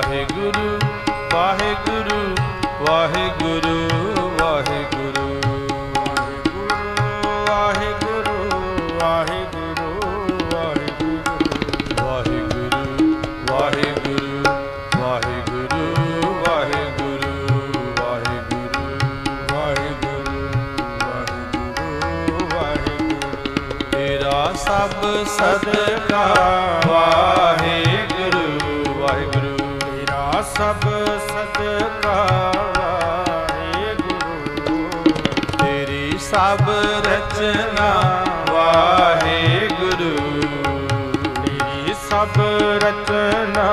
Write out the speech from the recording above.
ਵਾਹਿਗੁਰੂ ਵਾਹਿਗੁਰੂ ਵਾਹਿਗੁਰੂ ਵਾਹਿਗੁਰੂ। ਸਭ ਸਦਕਾ ਵਾ ਸਭ ਸਦਕਾ ਵਾਹਿਗੁਰੂ ਤੇਰੀ ਸਭ ਰਚਨਾ ਵਾਹਿਗੁਰੂ ਤੇਰੀ ਸਭ ਰਚਨਾ